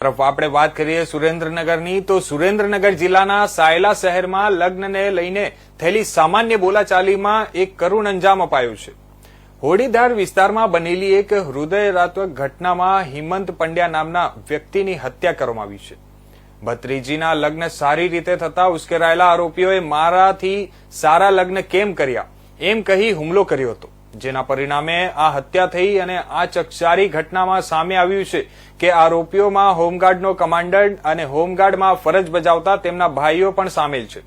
તરફ આપણે વાત કરીએ સુરેન્દ્રનગરની, તો સુરેન્દ્રનગર જિલ્લાના સાયલા શહેરમાં લગ્નને લઈને થયેલી સામાન્ય બોલાચાલીમાં એક કરુણ અંજામ અપાયું છે. હોડીધાર વિસ્તારમાં બનેલી એક હૃદયરાત્મક ઘટનામાં હિમંત પંડ્યા નામના વ્યક્તિની હત્યા કરવામાં આવી છે. ભત્રીજીના લગ્ન સારી રીતે થતા ઉશ્કેરાયેલા આરોપીઓએ મારાથી સારા લગ્ન કેમ કર્યા? એમ કહી હુમલો કર્યો હતો. જેના પરિણામે આ હત્યા થઈ અને આ ચકચારી ઘટનામાં સામે આવ્યું છે કે આરોપીઓમાં હોમગાર્ડનો કમાન્ડન્ટ અને હોમગાર્ડમાં ફરજ બજાવતા તેમના ભાઈઓ પણ સામેલ છે,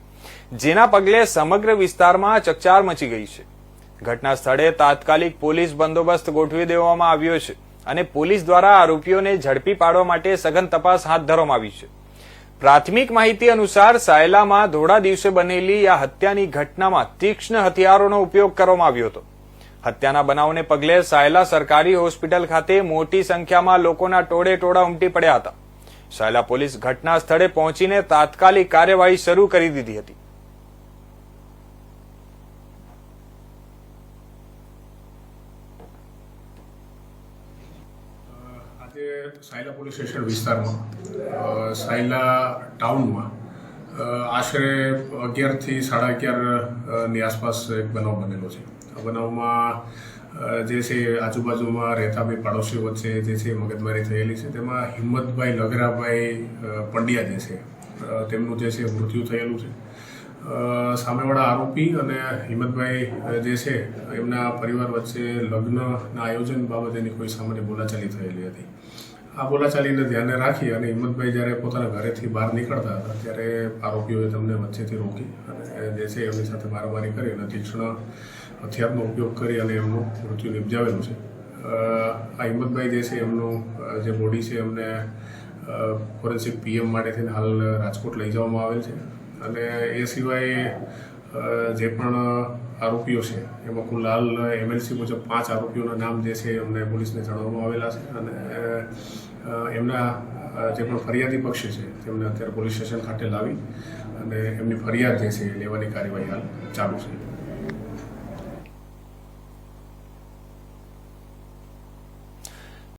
જેના પગલે સમગ્ર વિસ્તારમાં ચકચાર મચી ગઈ છે. ઘટના સ્થળે તાત્કાલિક પોલીસ બંદોબસ્ત ગોઠવી દેવામાં આવ્યો છે અને પોલીસ દ્વારા આરોપીઓને ઝડપી પાડવા માટે સઘન તપાસ હાથ ધરવામાં આવી છે. પ્રાથમિક માહિતી અનુસાર સાયલામાં ધોળા દિવસે બનેલી આ હત્યાની ઘટનામાં તીક્ષ્ણ હથિયારોનો ઉપયોગ કરવામાં આવ્યો હતો. હત્યાના બનાવને પગલે સાયલા સરકારી હોસ્પિટલ ખાતે મોટી સંખ્યામાં લોકોના ટોળે ટોળા ઉમટી પડ્યા હતા. સાયલા પોલીસ ઘટના સ્થળે પહોંચીને તાત્કાલિક કાર્યવાહી શરૂ કરી દીધી હતી. સાયલા પોલીસ સ્ટેશન વિસ્તારમાં સાયલા ટાઉનમાં આશરે અગિયારથી સાડા અગિયારની આસપાસ એક બનાવ બનેલો છે. આ બનાવમાં જે છે આજુબાજુમાં રહેતા બે પાડોશીઓ વચ્ચે જે છે મગજમારી થયેલી છે. તેમાં હિંમતભાઈ લગરાભાઈ પંડ્યા જે છે તેમનું જે છે મૃત્યુ થયેલું છે. સામેવાળા આરોપી અને હિંમતભાઈ જે છે, એમના પરિવાર વચ્ચે લગ્નના આયોજન બાબતેની કોઈ સામાન્ય બોલાચાલી થયેલી હતી. આ બોલાચાલીને ધ્યાને રાખી અને હિંમતભાઈ જ્યારે પોતાના ઘરેથી બહાર નીકળતા હતા, ત્યારે આરોપીઓએ તેમને વચ્ચેથી રોકી અને જે એમની સાથે મારામારી કરી અને તીક્ષ્ણ હથિયારનો ઉપયોગ કરી અને એમનું મૃત્યુ નિપજાવેલું છે. આ હિંમતભાઈ જે છે એમનું જે બોડી છે એમને ફોરેન્સિક પીએમ માટે થઈને હાલ રાજકોટ લઈ જવામાં આવેલ છે અને એ સિવાય જે પણ આરોપીઓ છે, એમાં કુલ હાલ એમએલસી મુજબ પાંચ આરોપીઓના નામ જે છે એમને પોલીસને જણાવવામાં આવેલા છે. અને એમના જે પણ ફરિયાદી પક્ષ છે, તેમને અત્યારે પોલીસ સ્ટેશન ખાતે લાવી અને એમની ફરિયાદ જે છે એ લેવાની કાર્યવાહી હાલ ચાલુ છે.